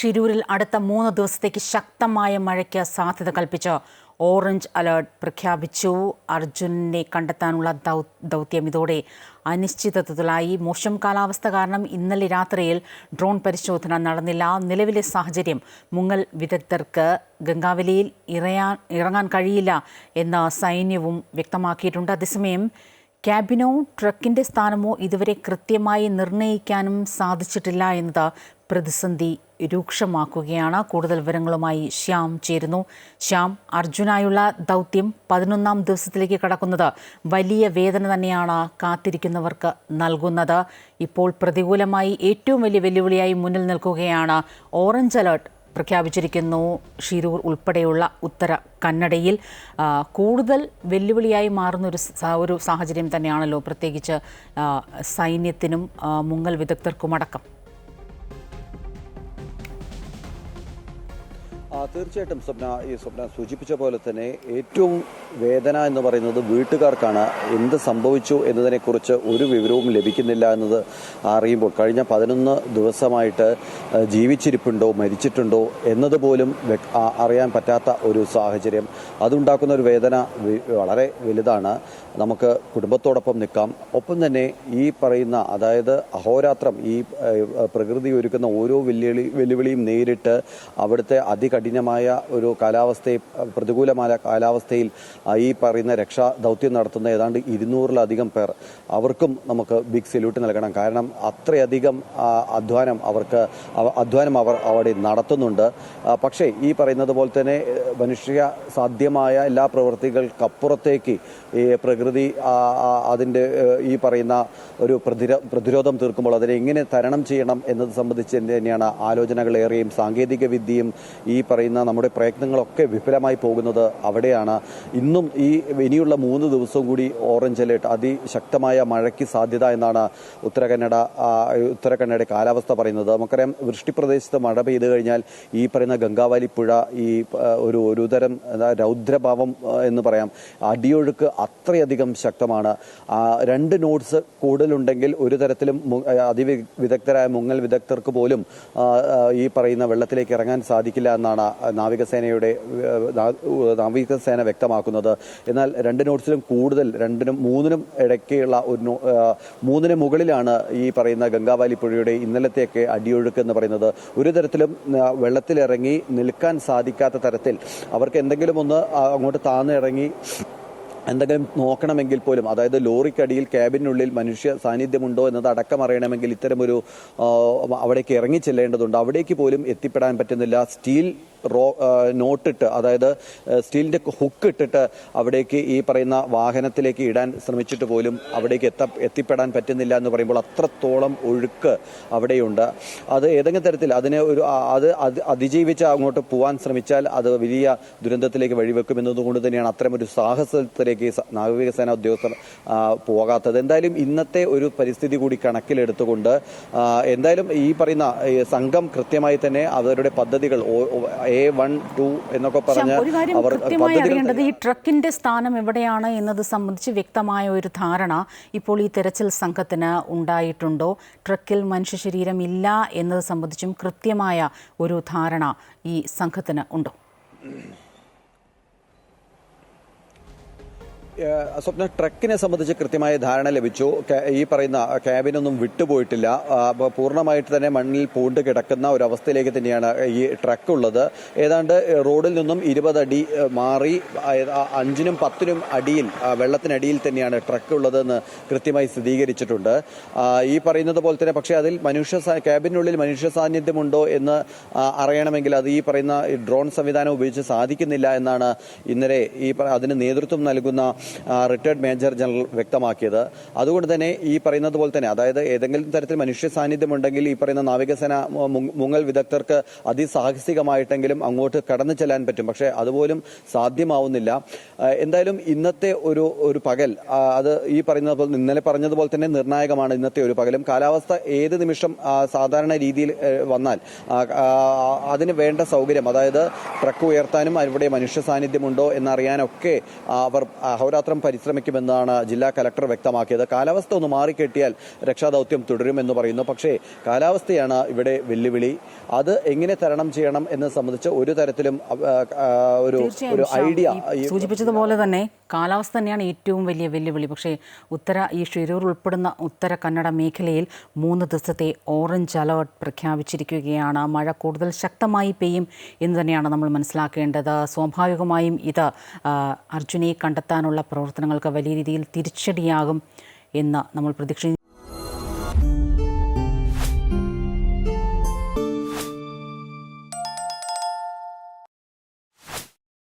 ഷിരൂരിൽ അടുത്ത മൂന്ന് ദിവസത്തേക്ക് ശക്തമായ മഴയ്ക്ക് സാധ്യത കൽപ്പിച്ച് ഓറഞ്ച് അലേർട്ട് പ്രഖ്യാപിച്ചു. അർജുനെ കണ്ടെത്താനുള്ള ദൗത്യം ഇതോടെ അനിശ്ചിതത്വത്തിലായി. മോശം കാലാവസ്ഥ കാരണം ഇന്നലെ രാത്രിയിൽ ഡ്രോൺ പരിശോധന നടന്നില്ല. നിലവിലെ സാഹചര്യം മുങ്ങൽ വിദഗ്ധർക്ക് ഗംഗാവലിയിൽ ഇറയാൻ ഇറങ്ങാൻ കഴിയില്ല എന്ന് സൈന്യവും വ്യക്തമാക്കിയിട്ടുണ്ട്. അതേസമയം ക്യാബിനോ ട്രക്കിന്റെ സ്ഥാനമോ ഇതുവരെ കൃത്യമായി നിർണയിക്കാനും സാധിച്ചിട്ടില്ല എന്നത് പ്രതിസന്ധി രൂക്ഷമാക്കുകയാണ്. കൂടുതൽ വിവരങ്ങളുമായി ശ്യാം ചേരുന്നു. ശ്യാം അർജുനായുള്ള ദൗത്യം പതിനൊന്നാം ദിവസത്തിലേക്ക് കടക്കുന്നത് വലിയ വേദന തന്നെയാണ് കാത്തിരിക്കുന്നവർക്ക് നൽകുന്നത്. ഇപ്പോൾ പ്രതികൂലമായി ഏറ്റവും വലിയ വെല്ലുവിളിയായി മുന്നിൽ നിൽക്കുകയാണ്. Orange alert പ്രഖ്യാപിച്ചിരിക്കുന്നു. ഷിരൂർ ഉൾപ്പെടെയുള്ള ഉത്തര കന്നഡയിൽ കൂടുതൽ വെല്ലുവിളിയായി മാറുന്ന ഒരു ഒരു സാഹചര്യം തന്നെയാണല്ലോ പ്രത്യേകിച്ച് സൈന്യത്തിനും മുങ്ങൽ വിദഗ്ധർക്കുമടക്കം. തീർച്ചയായിട്ടും സ്വപ്ന ഈ സ്വപ്ന സൂചിപ്പിച്ച പോലെ തന്നെ ഏറ്റവും വേദന എന്ന് പറയുന്നത് വീട്ടുകാർക്കാണ്. എന്ത് സംഭവിച്ചു എന്നതിനെക്കുറിച്ച് ഒരു വിവരവും ലഭിക്കുന്നില്ല എന്നത് അറിയുമ്പോൾ കഴിഞ്ഞ പതിനൊന്ന് ദിവസമായിട്ട് ജീവിച്ചിരിപ്പുണ്ടോ മരിച്ചിട്ടുണ്ടോ എന്നതുപോലും അറിയാൻ പറ്റാത്ത ഒരു സാഹചര്യം. അതുണ്ടാക്കുന്ന ഒരു വേദന വളരെ വലുതാണ്. നമുക്ക് കുടുംബത്തോടൊപ്പം നിൽക്കാം. ഒപ്പം തന്നെ ഈ പറയുന്ന അതായത് അഹോരാത്രം ഈ പ്രകൃതി ഒരുക്കുന്ന ഓരോ വെല്ലുവിളി വെല്ലുവിളിയും നേരിട്ട് അവിടുത്തെ അതികഠിനമായ ഒരു കാലാവസ്ഥയെ പ്രതികൂലമായ കാലാവസ്ഥയിൽ ഈ പറയുന്ന രക്ഷാ ദൗത്യം നടത്തുന്ന ഏതാണ്ട് ഇരുന്നൂറിലധികം പേർ അവർക്കും നമുക്ക് ബിഗ് സല്യൂട്ട് നൽകണം. കാരണം അത്രയധികം അധ്വാനം അവർക്ക് അവ- അധ്വാനം അവർ അവിടെ നടത്തുന്നുണ്ട്. പക്ഷേ ഈ പറയുന്നത് പോലെ തന്നെ മനുഷ്യ സാധ്യമായ എല്ലാ പ്രവൃത്തികൾക്കപ്പുറത്തേക്ക് ഈ പ്രകൃതി അതിന്റെ ഈ പറയുന്ന ഒരു പ്രതിരോ പ്രതിരോധം തീർക്കുമ്പോൾ അതിനെ എങ്ങനെ തരണം ചെയ്യണം എന്നത് സംബന്ധിച്ച് തന്നെയാണ് ആലോചനകളേറെയും സാങ്കേതിക വിദ്യയും ഈ പറയുന്ന നമ്മുടെ പ്രയത്നങ്ങളൊക്കെ വിഫലമായി പോകുന്നത് അവിടെയാണ്. ഇന്നും ഈ ഇനിയുള്ള മൂന്ന് ദിവസവും കൂടി ഓറഞ്ച് അലേർട്ട് അതിശക്തമായ മഴയ്ക്ക് സാധ്യത എന്നാണ് ഉത്തര കന്നഡ ഉത്തര കന്നഡ കാലാവസ്ഥ പറയുന്നത്. നമുക്കറിയാം വൃഷ്ടിപ്രദേശത്ത് മഴ പെയ്തു കഴിഞ്ഞാൽ ഈ പറയുന്ന ഗംഗാവാലി പുഴ ഈ ഒരു ഒരുതരം രൗദ്രഭാവം എന്ന് പറയാം. അടിയൊഴുക്ക് അത്രയധികം ശക്തമാണ്. രണ്ട് നോട്ട്സ് കൂടുതലുണ്ടെങ്കിൽ ഒരു തരത്തിലും അതിവിദഗ്ധരായ മുങ്ങൽ വിദഗ്ധർക്ക് പോലും ഈ പറയുന്ന വെള്ളത്തിലേക്ക് ഇറങ്ങാൻ സാധിക്കില്ല എന്നാണ് നാവികസേനയുടെ നാവികസേന വ്യക്തമാക്കുന്നത്. എന്നാൽ രണ്ട് നോട്ട്സിലും കൂടുതൽ രണ്ടിനും മൂന്നിനും ഇടയ്ക്കുള്ള ഒരു മൂന്നിന് മുകളിലാണ് ഈ പറയുന്ന ഗംഗാവാലി പുഴയുടെ ഇന്നലത്തെയൊക്കെ അടിയൊഴുക്ക് എന്ന് പറയുന്നത്. ഒരു തരത്തിലും വെള്ളത്തിലിറങ്ങി നിൽക്കാൻ സാധിക്കാത്ത തരത്തിൽ അവർക്ക് എന്തെങ്കിലും ഒന്ന് അങ്ങോട്ട് താന്നിറങ്ങി എന്തെങ്കിലും നോക്കണമെങ്കിൽ പോലും അതായത് ലോറിക്കടിയിൽ ക്യാബിനുള്ളിൽ മനുഷ്യ സാന്നിധ്യമുണ്ടോ എന്നത് അടക്കം അറിയണമെങ്കിൽ ഇത്തരമൊരു അവിടേക്ക് ഇറങ്ങി ചെല്ലേണ്ടതുണ്ട് അവിടേക്ക് പോലും എത്തിപ്പെടാൻ പറ്റുന്നില്ല. സ്റ്റീൽ റോ നോട്ടിട്ട് അതായത് സ്റ്റീലിന്റെ ഹുക്ക് ഇട്ടിട്ട് അവിടേക്ക് ഈ പറയുന്ന വാഹനത്തിലേക്ക് ഇടാൻ ശ്രമിച്ചിട്ട് പോലും അവിടേക്ക് എത്ത എത്തിപ്പെടാൻ പറ്റുന്നില്ല എന്ന് പറയുമ്പോൾ അത്രത്തോളം ഒഴുക്ക് അവിടെയുണ്ട്. അത് ഏതെങ്കിലും തരത്തിൽ അതിനെ ഒരു അത് അത് അതിജീവിച്ച് അങ്ങോട്ട് പോകാൻ ശ്രമിച്ചാൽ അത് വലിയ ദുരന്തത്തിലേക്ക് വഴിവെക്കും എന്നതുകൊണ്ട് തന്നെയാണ് ഒരു സാഹസത്തിലേക്ക് നാവികസേന ഉദ്യോഗസ്ഥർ പോകാത്തത്. എന്തായാലും ഇന്നത്തെ ഒരു പരിസ്ഥിതി കൂടി കണക്കിലെടുത്തുകൊണ്ട് എന്തായാലും ഈ പറയുന്ന സംഘം കൃത്യമായി തന്നെ അവരുടെ പദ്ധതികൾ എ വൺ ടു എന്നൊക്കെ പറഞ്ഞ പറഞ്ഞ് ഒരു കാര്യം അവർ കൃത്യമായി അറിയേണ്ടത് ഈ ട്രക്കിന്റെ സ്ഥാനം എവിടെയാണ് എന്നത് സംബന്ധിച്ച് വ്യക്തമായ ഒരു ധാരണ ഇപ്പോൾ ഈ തെരച്ചിൽ സംഘത്തിന് ഉണ്ടായിട്ടുണ്ടോ? ട്രക്കിൽ മനുഷ്യ ശരീരം ഇല്ല എന്നത് സംബന്ധിച്ചും കൃത്യമായ ഒരു ധാരണ ഈ സംഘത്തിന് ഉണ്ടോ? സ്വപ്ന ട്രക്കിനെ സംബന്ധിച്ച് കൃത്യമായ ധാരണ ലഭിച്ചു. ഈ പറയുന്ന ക്യാബിനൊന്നും വിട്ടുപോയിട്ടില്ല. പൂർണമായിട്ട് തന്നെ മണ്ണിൽ പൂണ്ട് കിടക്കുന്ന ഒരു അവസ്ഥയിലേക്ക് തന്നെയാണ് ഈ ട്രക്ക് ഉള്ളത് ഏതാണ്ട് റോഡിൽ നിന്നും ഇരുപത് അടി മാറി അഞ്ചിനും പത്തിനും അടിയിൽ വെള്ളത്തിനടിയിൽ തന്നെയാണ് ട്രക്ക് ഉള്ളതെന്ന് കൃത്യമായി സ്ഥിരീകരിച്ചിട്ടുണ്ട്. ഈ പറയുന്നത് പോലെ തന്നെ പക്ഷേ അതിൽ മനുഷ്യ ക്യാബിനുള്ളിൽ മനുഷ്യ സാന്നിധ്യമുണ്ടോ എന്ന് അറിയണമെങ്കിൽ അത് ഈ പറയുന്ന ഡ്രോൺ സംവിധാനം ഉപയോഗിച്ച് സാധിക്കുന്നില്ല എന്നാണ് ഇന്നലെ ഈ അതിന് നേതൃത്വം നൽകുന്ന റിട്ടയർഡ് മേജർ ജനറൽ വ്യക്തമാക്കിയത്. അതുകൊണ്ട് തന്നെ ഈ പറയുന്നത് പോലെ തന്നെ അതായത് ഏതെങ്കിലും തരത്തിൽ മനുഷ്യ സാന്നിധ്യമുണ്ടെങ്കിൽ ഈ പറയുന്ന നാവികസേന മുങ്ങൽ വിദഗ്ധർക്ക് അതിസാഹസികമായിട്ടെങ്കിലും അങ്ങോട്ട് കടന്നു ചെല്ലാൻ പറ്റും. പക്ഷേ അതുപോലും സാധ്യമാവുന്നില്ല. എന്തായാലും ഇന്നത്തെ ഒരു ഒരു പകൽ അത് ഈ പറയുന്നത് പോലെ ഇന്നലെ പറഞ്ഞതുപോലെ തന്നെ നിർണായകമാണ് ഇന്നത്തെ ഒരു പകലും. കാലാവസ്ഥ ഏത് നിമിഷം സാധാരണ രീതിയിൽ വന്നാൽ അതിന് വേണ്ട സൗകര്യം അതായത് ട്രക്ക് ഉയർത്താനും അവിടെ മനുഷ്യ സാന്നിധ്യമുണ്ടോ എന്നറിയാനൊക്കെ അവർ അവർ അഹോരാത്രം പരിശ്രമിക്കുമെന്നാണ് ജില്ലാ കലക്ടർ വ്യക്തമാക്കിയത്. കാലാവസ്ഥ ഒന്ന് മാറിക്കെട്ടിയാൽ രക്ഷാദൌത്യം തുടരുമെന്ന് പറയുന്നു. പക്ഷേ കാലാവസ്ഥയാണ് ഇവിടെ വെല്ലുവിളി. അത് എങ്ങനെ തരണം ചെയ്യണം എന്ന് സംബന്ധിച്ച് ഒരു തരത്തിലും ഒരു ഒരു ഐഡിയ സൂചിപ്പിച്ചതുപോലെ തന്നെ കാലാവസ്ഥ തന്നെയാണ് ഏറ്റവും വലിയ വെല്ലുവിളി. പക്ഷേ ഉത്തര ഈ ഷിരൂർ ഉൾപ്പെടുന്ന ഉത്തര കന്നഡ മേഖലയിൽ മൂന്ന് ദിവസത്തെ ഓറഞ്ച് അലേർട്ട് പ്രഖ്യാപിച്ചിരിക്കുകയാണ്. മഴ കൂടുതൽ ശക്തമായി പെയ്യും എന്ന് തന്നെയാണ് നമ്മൾ മനസ്സിലാക്കേണ്ടത്. സ്വാഭാവികമായും ഇത് അർജുനെ കണ്ടെത്താനുള്ള പ്രവർത്തനങ്ങൾക്ക് വലിയ രീതിയിൽ തിരിച്ചടിയാകും എന്ന് നമ്മൾ പ്രതീക്ഷിക്കുന്നു.